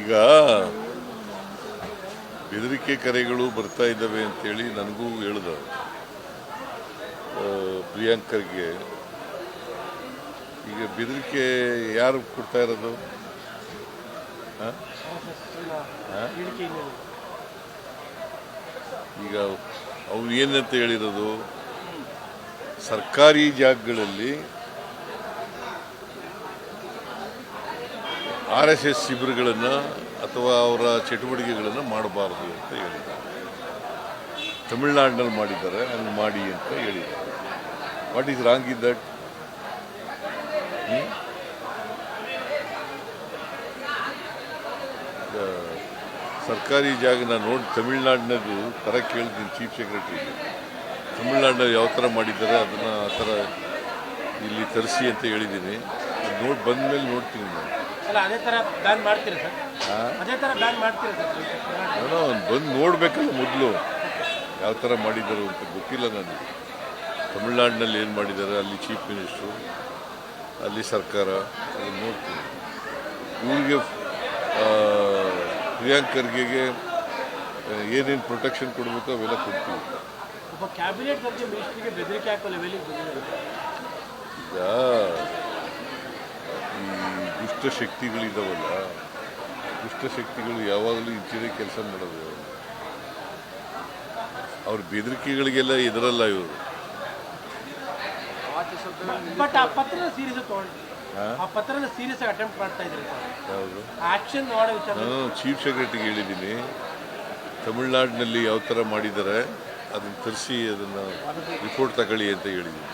ಈಗ ಬೆದರಿಕೆ ಕರೆಗಳು ಬರ್ತಾ ಇದ್ದಾವೆ ಅಂತೇಳಿ ನನಗೂ ಹೇಳ್ದ ಪ್ರಿಯಾಂಕರ್ಗೆ. ಈಗ ಬೆದರಿಕೆ ಯಾರು ಕೊಡ್ತಾ ಇರೋದು? ಈಗ ಅವ್ರು ಏನಂತ ಹೇಳಿರೋದು? ಸರ್ಕಾರಿ ಜಾಗಗಳಲ್ಲಿ ಆರ್ ಎಸ್ ಎಸ್ ಶಿಬಿರಗಳನ್ನು ಅಥವಾ ಅವರ ಚಟುವಟಿಕೆಗಳನ್ನು ಮಾಡಬಾರದು ಅಂತ ಹೇಳಿದ್ದಾರೆ. ತಮಿಳ್ನಾಡಿನಲ್ಲಿ ಮಾಡಿದ್ದಾರೆ ಹಂಗೆ ಮಾಡಿ ಅಂತ ಹೇಳಿದ್ದಾರೆ. What is wrong in that ಸರ್ಕಾರಿ ಜಾಗ ನಾನು ನೋಡಿ ತಮಿಳ್ನಾಡಿನದು ಥರ ಕೇಳಿದ್ದೀನಿ ಚೀಫ್ ಸೆಕ್ರೆಟರಿಗೆ ತಮಿಳ್ನಾಡಿನಲ್ಲಿ ಯಾವ ಥರ ಮಾಡಿದ್ದಾರೆ, ಅದನ್ನು ಆ ಥರ ಇಲ್ಲಿ ತರಿಸಿ ಅಂತ ಹೇಳಿದ್ದೀನಿ. ಅದು ನೋಡಿ ಬಂದಮೇಲೆ ನೋಡ್ತೀನಿ ನಾನು. ಅಲ್ಲ ಅದೇ ತರ ಬ್ಯಾನ್ ಮಾಡ್ತೀರಾ ಸರ್? ಅದೇ ತರ ಬ್ಯಾನ್ ಮಾಡ್ತೀರಾ ಸರ್? ಏನೋ ಬಂದು ನೋಡ್ಬೇಕಲ್ಲ ಮೊದಲು. ಯಾವ ಥರ ಮಾಡಿದ್ದಾರೆ ಅಂತ ಗೊತ್ತಿಲ್ಲ ನನಗೆ. ತಮಿಳ್ನಾಡಿನಲ್ಲಿ ಏನು ಮಾಡಿದ್ದಾರೆ ಅಲ್ಲಿ ಚೀಫ್ ಮಿನಿಸ್ಟ್ರು ಅಲ್ಲಿ ಸರ್ಕಾರ ಅದನ್ನು ನೋಡ್ತೀನಿ. ಇವ್ರಿಗೆ ಪ್ರಿಯಾಂಕರ್ಗೆ ಪ್ರಿಯಾಂಕ್ ಖರ್ಗೆಗೆ ಏನೇನು ಪ್ರೊಟೆಕ್ಷನ್ ಕೊಡಬೇಕು ಅವೆಲ್ಲ ಕೊಡ್ತೀವಿ. ಒಬ್ಬ ದುಷ್ಟ ಇದ್ದಾವಲ್ಲ ದುಷ್ಟ ಶಕ್ತಿಗಳು ಯಾವಾಗಲೂ ಇಂಚಿನ ಕೆಲಸ ಮಾಡೋದು ಅವ್ರ ಬೆದರಿಕೆಗಳಿಗೆಲ್ಲ ಇದರಲ್ಲ ಇವರು. ಬಟ್ ಆ ಪತ್ರದ ಸೀರಿಯಸ್ ತಗೊಂಡು ಆ ಪತ್ರದ ಸೀರಿಯಸ್ ಆಗಿ ಅಟೆಂಪ್ಟ್ ಮಾಡ್ತಾ ಇದ್ದಾರೆ ಸರ್. ಯಾವುದು ಆಕ್ಷನ್ ಮಾಡೋ ವಿಚಾರ. ನಾನು ಚೀಫ್ ಸೆಕ್ರೆಟರಿಗೆ ಹೇಳಿದ್ದೀನಿ. ತಮಿಳ್ನಾಡಿನಲ್ಲಿ ಯಾವ ಥರ ಮಾಡಿದ್ದಾರೆ ಅದನ್ನು ತರಿಸಿ ಅದನ್ನು ರಿಪೋರ್ಟ್ ತಗೊಳ್ಳಿ ಅಂತ ಹೇಳಿದ್ದೀನಿ.